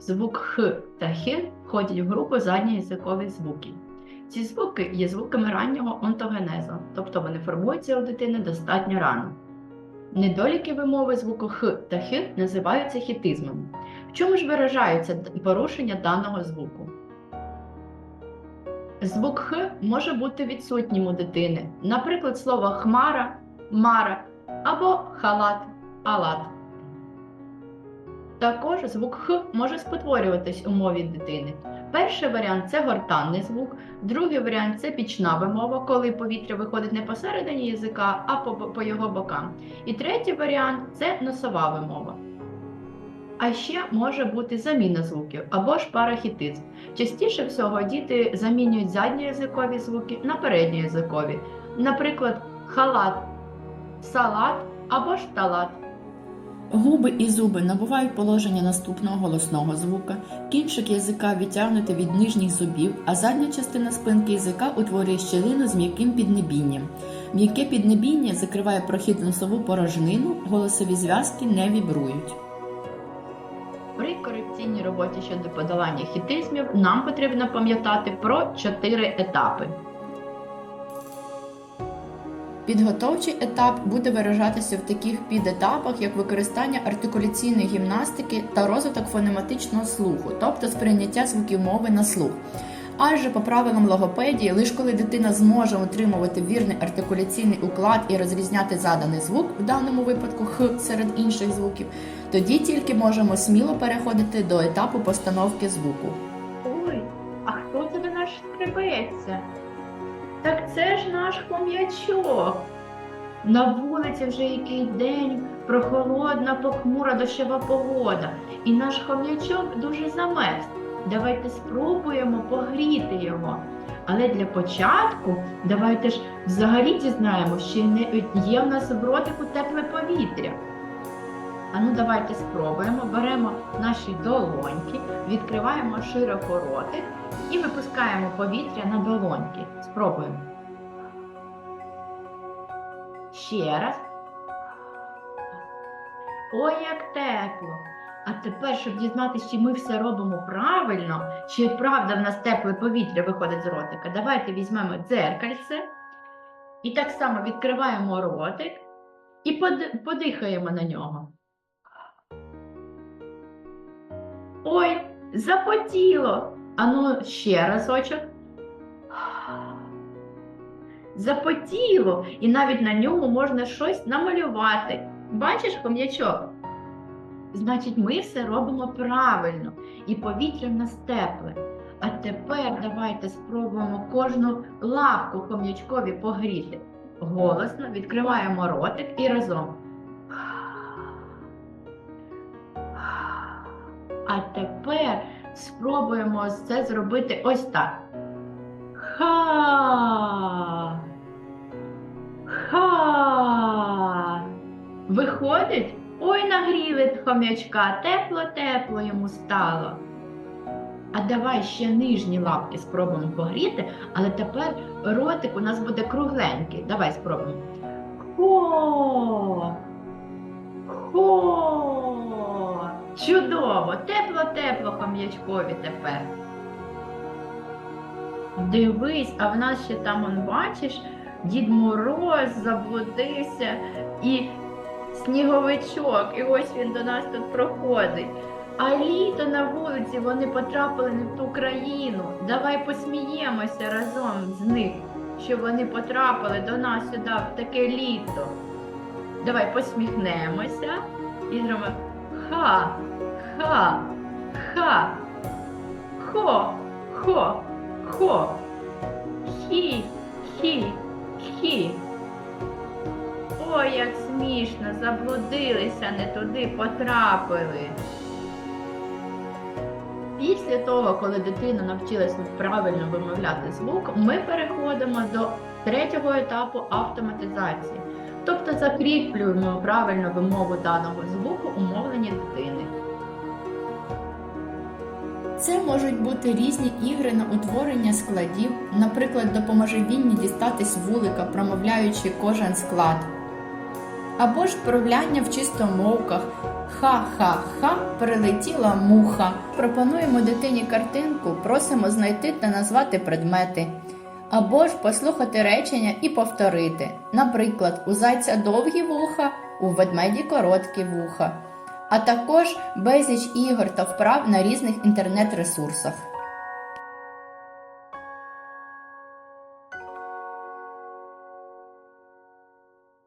звук Х та Х входять в групу задньоязикових звуків. Ці звуки є звуками раннього онтогенезу, тобто вони формуються у дитини достатньо рано. Недоліки вимови звуку Х та Х називаються хітизмом. В чому ж виражаються порушення даного звуку? Звук Х може бути відсутнім у дитини, наприклад, слово хмара, мара або халат, алат. Також звук Х може спотворюватись у мові дитини. Перший варіант це гортанний звук, другий варіант це пічна вимова, коли повітря виходить не посередині язика, а по, по його бокам. І третій варіант це носова вимова. А ще може бути заміна звуків або ж парахітизм. Частіше всього діти замінюють задньоязикові звуки на передньоязикові. Наприклад, халат, салат або ж талат. Губи і зуби набувають положення наступного голосного звука, кінчик язика відтягнути від нижніх зубів, а задня частина спинки язика утворює щілину з м'яким піднебінням. М'яке піднебіння закриває прохід носову порожнину, голосові зв'язки не вібрують. При корекційній роботі щодо подолання хітизмів нам потрібно пам'ятати про чотири етапи. Підготовчий етап буде виражатися в таких підетапах, як використання артикуляційної гімнастики та розвиток фонематичного слуху, тобто сприйняття звуків мови на слух. Адже по правилам логопедії, лише коли дитина зможе отримувати вірний артикуляційний уклад і розрізняти заданий звук, в даному випадку х серед інших звуків, тоді тільки можемо сміло переходити до етапу постановки звуку. Ой, а хто до нас скребеться? Це ж наш хом'ячок. На вулиці вже який день, прохолодна, похмура дощова погода, і наш хом'ячок дуже замерз. Давайте спробуємо погріти його. Але для початку давайте ж взагалі дізнаємося, чи не є в нас в ротику тепле повітря. А ну давайте спробуємо. Беремо наші долоньки, відкриваємо широко ротик і випускаємо повітря на долоньки. Спробуємо. Ще раз. Ой, як тепло! А тепер, щоб дізнатися, чи ми все робимо правильно, чи правда в нас тепле повітря виходить з ротика, давайте візьмемо дзеркальце і так само відкриваємо ротик і подихаємо на нього. Ой, запотіло. Ану, ще разочок. Запотіло, і навіть на ньому можна щось намалювати. Бачиш, хом'ячок? Значить, ми все робимо правильно, і повітря в нас тепле. А тепер давайте спробуємо кожну лапку хом'ячкові погріти. Голосно відкриваємо ротик і разом. А тепер спробуємо це зробити ось так. Ха. Виходить? Ой, нагріли хом'ячка, тепло-тепло йому стало. А давай ще нижні лапки спробуємо погріти, але тепер ротик у нас буде кругленький. Давай спробуємо. Хо! Хо! Чудово! Тепло-тепло хом'ячкові тепер. Дивись, а в нас ще там, он, бачиш, Дід Мороз заблудився і сніговичок, і ось він до нас тут проходить. А літо на вулиці вони потрапили не в ту країну. Давай посміємося разом з них, що вони потрапили до нас сюди в таке літо. Давай посміхнемося і зробимо ха, ха, ха, хо, хо, хо, хі, хі, хі. Ой, як смішно, заблудилися, не туди потрапили. Після того, коли дитина навчилася правильно вимовляти звук, ми переходимо до третього етапу автоматизації. Тобто закріплюємо правильну вимову даного звуку у мовленні дитини. Це можуть бути різні ігри на утворення складів, наприклад, допоможе Вінні дістатись вулика, промовляючи кожен склад. Або ж вправляння в чистомовках. Ха-ха-ха, прилетіла муха. Пропонуємо дитині картинку, просимо знайти та назвати предмети. Або ж послухати речення і повторити. Наприклад, у зайця довгі вуха, у ведмеді короткі вуха. А також безліч ігор та вправ на різних інтернет-ресурсах.